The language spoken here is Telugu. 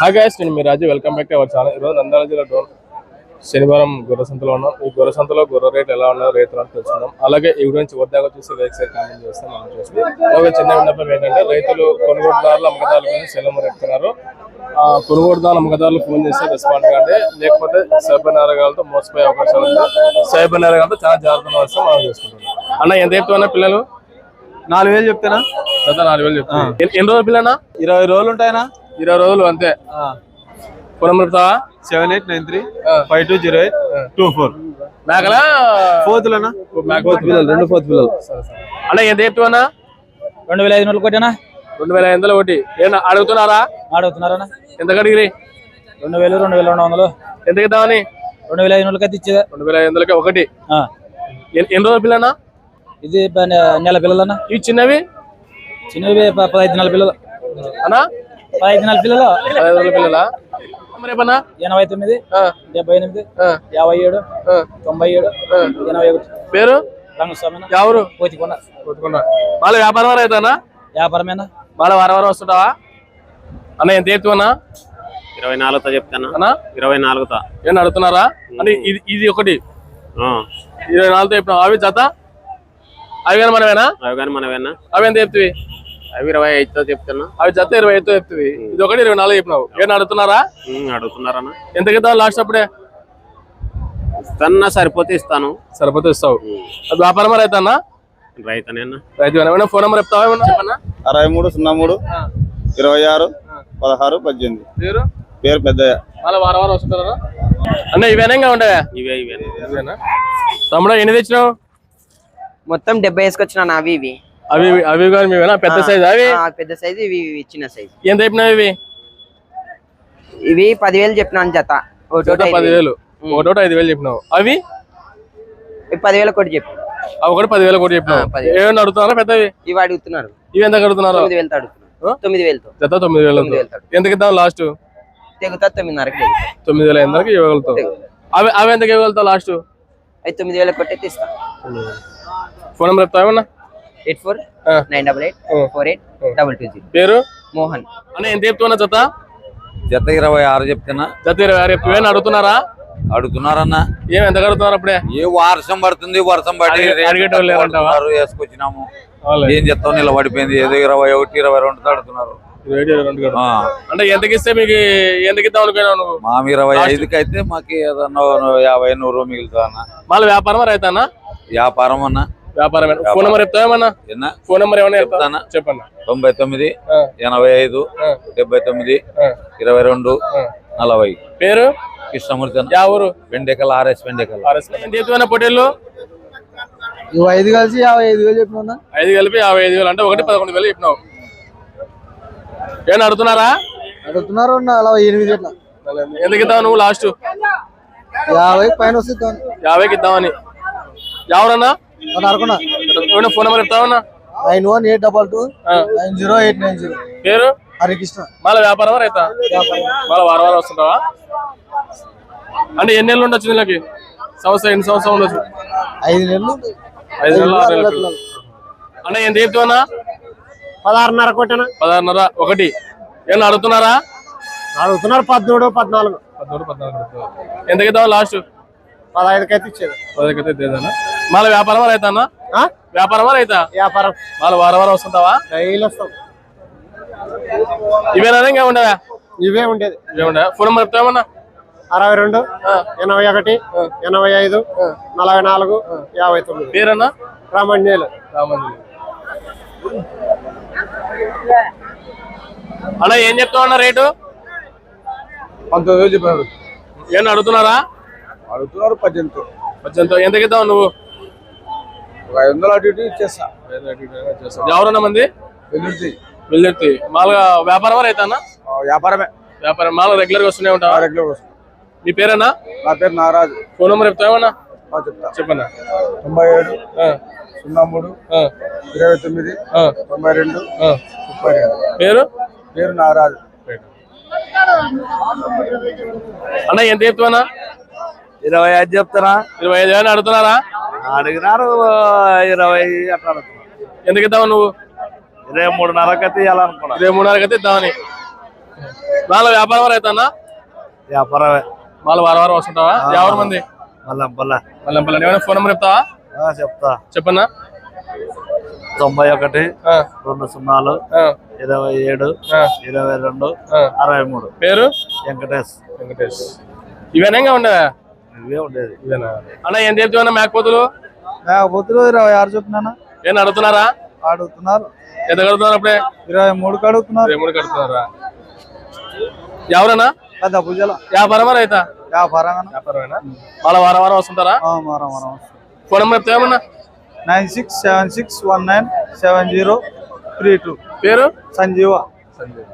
హాయ్ గైస్ నేను మీ Raju. Welcome back to our channel ఈరోజు నంద్యాల జిల్లా డోన్ శనివారం గొర్రె సంతలో ఉన్నాం. ఈ గొర్రె సంతలో గొర్రె రేట్ ఎలా ఉన్నాయో రైతులు తెలుసుకుందాం. అలాగే ఈ గురించి వద్దాక చూసి లైక్ షేర్ కామెంట్ చేస్తాం మనం చూస్తాం. అలాగే చిన్న విన్నపం ఏంటంటే రైతులు కొనుగోలుదారులు అమ్మకదారుల మీద సెలవు ఆ కొనుగోలుదారులు అమ్మకదారులు ఫోన్ చేస్తే రెస్పాండ్ కానీ లేకపోతే సైబర్ నేరగాలతో మోసపోయే అవకాశాలు ఉన్నాయి. సైబర్ నేరగాలతో చాలా జాగ్రత్త అవసరం మనం చేసుకుంటున్నాం అన్న ఎంత చెప్తున్నా పిల్లలు? నాలుగు వేలు చెప్తానా? జత నాలుగు వేలు చెప్తున్నా ఎన్ని- ఎన్ని రోజులు పిల్లనా ఇరవై రోజులు ఉంటాయనా? ఇరవై రోజులు అంతే. పొలం పెడతావా seven eight nine three five two zero eight two four. మేకలా? Fourth పిల్లలు రెండు ఫోర్త్ పిల్లలు. అన్న ఎంత చెప్తున్నా రెండు వేల ఐదు వందలు కొట్టానా? రెండు వేల ఐదు వందలు ఒకటి ఏమన్నా అడుగుతున్నారా? అడుగుతున్నారా ఎంత కడిగిరి? రెండు వేలు రెండు వేల రెండు వందలు. ఎంత ఇద్దామని రెండు వేల ఐదు వందలకి అయితే ఇచ్చేదా రెండు వేల ఐదు వందలకి ఒకటి. ఎన్ని- రోజులు పిల్లనా ఇది నెల పిల్లలన్నా. ఇవి చిన్నవి? చిన్నవి పదహైదు నెలల పిల్లలు. అన్నా? పదహైదు నెలల పిల్లలు. పదహైదు రోజుల పిల్లలా రేపన్నా ఎనభై తొమ్మిది డెబ్బై ఎనిమిది యాభై ఏడు. తొంభై ఏడు ఎనభై ఒకటి. పేరు? రంగస్వామి ఎవరు? పోతికొండ కొట్టుకున్నా వాళ్ళ వ్యాపారం వారు అవుతానా వ్యాపారమేనా? వాళ్ళ వారం వారం వస్తుంటావా? అన్న ఎంత చెప్తున్నా ఇరవై నాలుగుతో చెప్తాను. అన్నా? ఇరవై నాలుగుతో. ఏమన్నా అడుగుతున్నారా? అంటే ఇది ఇది ఒకటి. ఆ, ఇరవై నాలుగుతో చెప్పినావు. అవి జత? అవి కానీ మనమేనా అవి కానీ మనమేనా అవి ఎంత చెప్తివి? అవి ఇరవై ఐదుతో చెప్తాను అవి జత ఇరవై ఐదుతో చెప్తివి. ఇది ఒకటి ఇరవై నాలుగు చెప్పినావు. ఏమన్నా అడుగుతున్నారా? ఉమ్, అడుగుతున్నారన్నా. ఎంత కిద్దాం లాస్ట్ అప్పుడే? ఇస్తానన్నా సరిపోతే ఇస్తాను. సరిపోతే ఇస్తావు. అది వ్యాపారం అవుతానా రైతనేనా రైతు ఫోన్ నెంబర్ చెప్తావా? ఏమన్నా అరవై మూడు సున్నా మూడు ఇరవై ఆరు పదహారు పద్దెనిమిది. పేరు? పేరు పెద్దయ్య. మళ్ళీ వారం వారం వస్తుంటారా? అన్న ఇవేనా ఇంకా ఉండవా? ఇవే ఇవే. ఇవేనా? తమ్ముడు ఎన్ని తెచ్చినావు? మొత్తం డెబ్బై వేసుకొచ్చిన అవి ఇవి. అవి అవి కానీ మీవేనా పెద్ద సైజ్ అవి? పెద్ద సైజు ఇవి చిన్న సైజు. ఎంత చెప్పినావు ఇవి? ఇవి పదివేలు చెప్పినాను జత. జత పదివేలు. ఒకటోటి ఐదు వేలు చెప్పినావు. అవి? పదివేల కొట్టి చెప్పి. అవి కూడా పదివేలు కూడా చెప్పినావు. ఏమన్నా అడుగుతున్నారా పెద్దవి? ఇవి అడుగుతున్నారు. ఇవి ఎంత అడుగుతున్నారు? తొమ్మిది వేలతో అడుగుతున్నారు. తొమ్మిది వేలతో. జత తొమ్మిది వేలు తొమ్మిది వేలతో. ఎంత ఇద్దాం లాస్ట్? తెగుతా తొమ్మిదిన్నరకి తొమ్మిది వేల ఎందరికి ఇవ్వగలుగుతావు. అవి అవి ఎంతకి ఇవ్వగలుగుతావు లాస్ట్? అవి తొమ్మిది వేల కొట్టి ఇస్తా ఫోన్ నెంబర్ చెప్తావా ఏమన్నా? Eight four. Nine double eight. Four eight double two zero. పేరు? మోహన్. అన్న ఎంత చెప్తున్నా జత? జత ఇరవై ఆరు చెప్తున్నా. జత ఇరవై ఆరు చెప్పి. ఏమన్నా అడుగుతున్నారా? అడుగుతున్నారన్న. ఏం ఎంత అడుగుతున్నారు అప్పుడే? ఏ వర్షం పడుతుంది వర్షం పడి వేసుకొచ్చినాము. ఏం చెప్తాం నిలబడిపోయింది. ఏదో ఇరవై ఒకటి ఇరవై రెండు. ఆ, అంటే ఎంతకి ఇస్తే మీకు ఎంతకి ఇద్దాం అనుకున్నావు నువ్వు? మాము ఇరవై ఐదుకి అయితే మాకు ఏదన్నా యాభై నూరు మిగులుతా అన్న మళ్ళీ వ్యాపారం రైతానా వ్యాపారం అన్న. వ్యాపారం ఫోన్ నెంబర్ చెప్తావేమన్నా ఎన్న ఫోన్ నెంబర్ ఏమన్నా చెప్పన్నా. తొంభై తొమ్మిది ఎనభై ఐదు డెబ్బై తొమ్మిది ఇరవై రెండు. నలభై. పేరు? కృష్ణమూర్తి ఊరు? Vendekal RS Vendekal RS. పొట్టేళ్ళు ఇవి ఐదు కలిసి యాభై ఐదు వేలు చెప్పినా ఐదు కలిపి యాభై ఐదు వేలు అంటే ఒకటి పదకొండు వేలు చెప్పినావు. ఏమన్నా అడుగుతున్నారా? అడుగుతున్నారు నలభై ఎనిమిది ఎట్లా ఎందుకు ఇద్దాం నువ్వు లాస్ట్? యాభై పైన వస్తుంది యాభైకి ఇద్దామని. ఎవరన్నా? అనుకున్నా. Phone number చెప్తావన్నా nine one eight double two. Nine zero eight nine zero. పేరు? హరికృష్ణ. మళ్ళీ వ్యాపారం రైతా? మళ్ళీ వారం వారం వస్తుంటావా? అంటే ఎన్ని నెలలు ఉండొచ్చు వీళ్ళకి? సంవత్సరం ఎన్ని సంవత్సరం ఉండొచ్చు? ఐదు నెలలు. ఐదు నెలలు ఆరు నెలలు. అన్న ఎంత చెప్తావన్నా పదహారున్నర కొట్టిన? పదహారున్నర ఒకటి. ఏమన్నా అడుగుతున్నారా? అడుగుతున్నారు పద్మూడు పద్నాలుగు. పద్మూడు పద్నాలుగు. అడుగుతున్నారు. ఎంతకి ఇద్దాం లాస్ట్ పదహైదుకి అయితే ఇచ్చేది పదకైతే తేదన్నా మళ్ళీ వ్యాపారమా రైతానా వ్యాపారమా రైతా వ్యాపారం మళ్ళీ వారం వారం వస్తుంటావా? డైలీ వస్తాం. ఇవేనా ఇంకా ఉండవా? ఇవే ఉండేది. ఇవే ఉండవా? ఫోన్ నెంబర్ చెప్తామన్నా అరవై రెండు ఎనభై ఒకటి ఎనభై ఐదు నలభై నాలుగు యాభై తొమ్మిది. పేరన్నా? రామణ్యేలు రామంజలి అన్న ఏం చెప్తావు అన్న రేటు? పంతొమ్మిది వేలు చెప్పారు. ఏమన్నా అడుగుతున్నారా? అడుగుతున్నారు పద్దెనిమిది. వచ్చేంత ఎంతకి ఇద్దాం నువ్వు? ఒక ఐదు వందలు అటు ఇటు ఇచ్చేస్తా. ఎవరన్నా మంది? వెల్లుల్లి వెళ్ళెత్తి మామూలుగా వ్యాపారమా రైతానా? వ్యాపారమే. వ్యాపారం. మామూలుగా రెగ్యులర్గా వస్తూనే ఉంటావా? రెగ్యులర్ వస్తుంది మీ పేరేనా? నా పేరు నారాజు. ఫోన్ నెంబర్ చెప్తావన్నా ఆ, చెప్తా. చెప్పన్నా తొంభై ఏడు ఆ, సున్నా మూడు ఆ, ఇరవై తొమ్మిది ఆ, తొంభై రెండు ఆ. ముప్పై రెండు పేరు? పేరు నారాజు. అన్న ఎంత చెప్తావన్నా? ఇరవై ఐదు చెప్తారా ఇరవై ఐదు వేలు అడుగుతున్నారా? అడిగినారు ఇరవై అట్లా ఎందుకు ఇద్దావు నువ్వు? ఇరవై మూడున్నరకి అయితే ఇవ్వాలనుకున్నా ఇరవై మూడున్నరకి అయితే ఇద్దామని వాళ్ళ వ్యాపారం రైతన్నా వ్యాపారమే. వాళ్ళు వారం వారం వస్తుంటావా? ఎవరి మంది? మళ్ళీ ఏమైనా ఫోన్ నెంబర్ చెప్తావా? చెప్తా. చెప్పన్నా. తొంభై ఒకటి రెండు సున్నాలు ఇరవై ఏడు ఇరవై రెండు. అరవై మూడు. పేరు? వెంకటేష్. వెంకటేష్. ఇవేనా ఉండే ఇవే ఉండేది ఇవేనా? అన్న ఏం చెప్తున్నా మేకపోతులు మేకపోతులు ఇరవై ఆరు చెప్తున్నానా ఏం అడుగుతున్నారా అడుగుతున్నారు ఎంత కడుతున్నారు అప్పుడే? ఇరవై మూడుకి అడుగుతున్నారు రేముడు కడుతున్నారా ఎవరన్నా? పెద్ద పూజల. వ్యాపారమా రైతా? వ్యాపారంగా వ్యాపారమేనా? వాళ్ళ వారం వారం వస్తుంటారా? మరం మరం ఫోన్ నెంబర్ చెప్తా ఏమన్నా? Nine six seven six one nine seven zero three two. పేరు? సంజీవ. సంజయ్